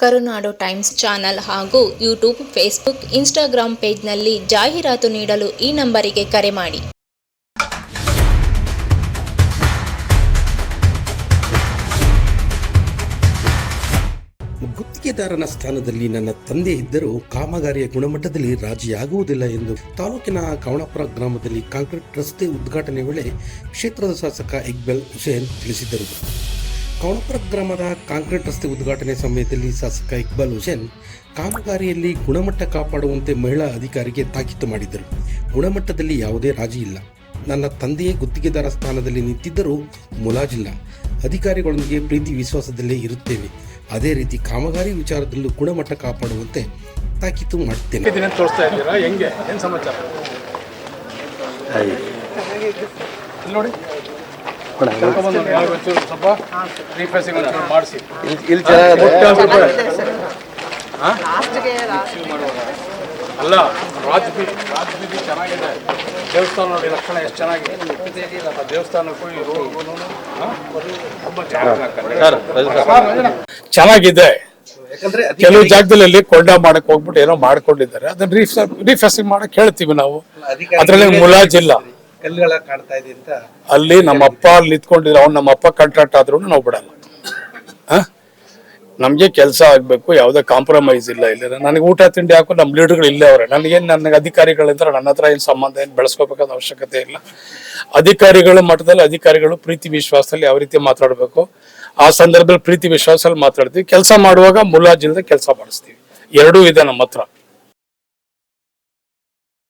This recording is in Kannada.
ಕರುನಾಡು ಟೈಮ್ಸ್ ಚಾನಲ್ ಹಾಗೂ ಯೂಟ್ಯೂಬ್, ಫೇಸ್ಬುಕ್ ಇನ್ಸ್ಟಾಗ್ರಾಂ ಪೇಜ್ನಲ್ಲಿ ಜಾಹೀರಾತು ನೀಡಲು ಈ ನಂಬರಿಗೆ ಕರೆ ಮಾಡಿ. ಗುತ್ತಿಗೆದಾರನ ಸ್ಥಾನದಲ್ಲಿ ನನ್ನ ತಂದೆ ಇದ್ದರೂ ಕಾಮಗಾರಿಯ ಗುಣಮಟ್ಟದಲ್ಲಿ ರಾಜಿಯಾಗುವುದಿಲ್ಲ ಎಂದು ತಾಲೂಕಿನ ಕವಣಪುರ ಗ್ರಾಮದಲ್ಲಿ ಕಾಂಕ್ರೀಟ್ ರಸ್ತೆ ಉದ್ಘಾಟನೆ ವೇಳೆ ಕ್ಷೇತ್ರದ ಶಾಸಕ ಇಕ್ಬಲ್ ಹುಸೇನ್ ತಿಳಿಸಿದರು. ಕವಣಪುರ ಗ್ರಾಮದ ಕಾಂಕ್ರೀಟ್ ರಸ್ತೆ ಉದ್ಘಾಟನೆ ಸಮಯದಲ್ಲಿ ಶಾಸಕ ಇಕ್ಬಾಲ್ ಹುಸೇನ್ ಕಾಮಗಾರಿಯಲ್ಲಿ ಗುಣಮಟ್ಟ ಕಾಪಾಡುವಂತೆ ಮಹಿಳಾ ಅಧಿಕಾರಿಗೆ ತಾಕೀತು ಮಾಡಿದ್ದರು ಗುಣಮಟ್ಟದಲ್ಲಿ ಯಾವುದೇ ರಾಜಿ ಇಲ್ಲ. ನನ್ನ ತಂದೆಯೇ ಗುತ್ತಿಗೆದಾರ ಸ್ಥಾನದಲ್ಲಿ ನಿಂತಿದ್ದರೂ ಮುಲಾಜಿಲ್ಲ. ಅಧಿಕಾರಿಗಳೊಂದಿಗೆ ಪ್ರೀತಿ ವಿಶ್ವಾಸದಲ್ಲೇ ಇರುತ್ತೇವೆ. ಅದೇ ರೀತಿ ಕಾಮಗಾರಿ ವಿಚಾರದಲ್ಲೂ ಗುಣಮಟ್ಟ ಕಾಪಾಡುವಂತೆ ತಾಕೀತು ಮಾಡುತ್ತೇನೆ ದಿನ ತೋರಿಸ್ತಾ ಇದ್ದೀರಾ? ಹೆಂಗೆ? ಏನು ಸಮಾಚಾರ? ಇಲ್ಲಿ ನೋಡಿ. ಇಲ್ಲಿ ಚೆನ್ನಾಗಿದೆ. ಅಲ್ಲ ರಾಜಬೀದಿ ರಾಜಬೀದಿ ರಾಜ್ ಬೀದಿ ಚೆನ್ನಾಗಿದೆ. ದೇವಸ್ಥಾನ ನೋಡಿ ಲಕ್ಷಣ ಎಷ್ಟು ಚೆನ್ನಾಗಿದೆ. ದೇವಸ್ಥಾನಕ್ಕೂ ತುಂಬ ಚೆನ್ನಾಗಿದೆ. ಚೆನ್ನಾಗಿದೆ ಯಾಕಂದ್ರೆ ಕೆಲವು ಜಾಗದಲ್ಲಿ ಕೊಂಡ ಮಾಡಕ್ ಹೋಗ್ಬಿಟ್ಟು ಏನೋ ಮಾಡ್ಕೊಂಡಿದ್ದಾರೆ. ಅದನ್ನ ರೀಫ್ ರೀಫೆಸಿಂಗ್ ಮಾಡಕ್ ಹೇಳ್ತೀವಿ ನಾವು. ಅದ್ರಲ್ಲಿ ಮುಲಾಜಿಲ್ಲ. ಕಲ್ಲುಗಳ ಕಾಣ್ತಾ ಇದೆ ಅಂತ ಅಲ್ಲಿ ನಮ್ಮ ಅಪ್ಪ ಅಲ್ಲಿ ನಿಂತ್ಕೊಂಡಿದ್ರೆ. ಅವ್ನು ನಮ್ಮ ಅಪ್ಪ ಕಾಂಟ್ರಾಕ್ಟ್ ಆದ್ರೂ ನಾವು ಬಿಡಲ್ಲ. ನಮ್ಗೆ ಕೆಲಸ ಆಗಬೇಕು, ಯಾವುದೇ ಕಾಂಪ್ರಮೈಸ್ ಇಲ್ಲ ಇಲ್ಲ. ನನಗೆ ಊಟ ತಿಂಡಿ ಹಾಕು ನಮ್ಮ ಲೀಡರ್ಗಳು ಇಲ್ಲೇ ಅವ್ರೆ. ನನಗೇನು ನನಗೆ ಅಧಿಕಾರಿಗಳಿದ್ರೆ ನನ್ನ ಹತ್ರ ಏನು ಸಂಬಂಧ ಏನು ಬೆಳೆಸ್ಕೋಬೇಕಾದ ಅವಶ್ಯಕತೆ ಇಲ್ಲ. ಅಧಿಕಾರಿಗಳ ಮಟ್ಟದಲ್ಲಿ ಅಧಿಕಾರಿಗಳು ಪ್ರೀತಿ ವಿಶ್ವಾಸದಲ್ಲಿ ಯಾವ ರೀತಿ ಮಾತಾಡಬೇಕು, ಆ ಸಂದರ್ಭದಲ್ಲಿ ಪ್ರೀತಿ ವಿಶ್ವಾಸದಲ್ಲಿ ಮಾತಾಡ್ತೀವಿ. ಕೆಲಸ ಮಾಡುವಾಗ ಮುಲಾಜಿಲ್ಲದೆ ಕೆಲಸ ಮಾಡಿಸ್ತೀವಿ. ಎರಡೂ ಇದೆ ನಮ್ಮ ಹತ್ರ.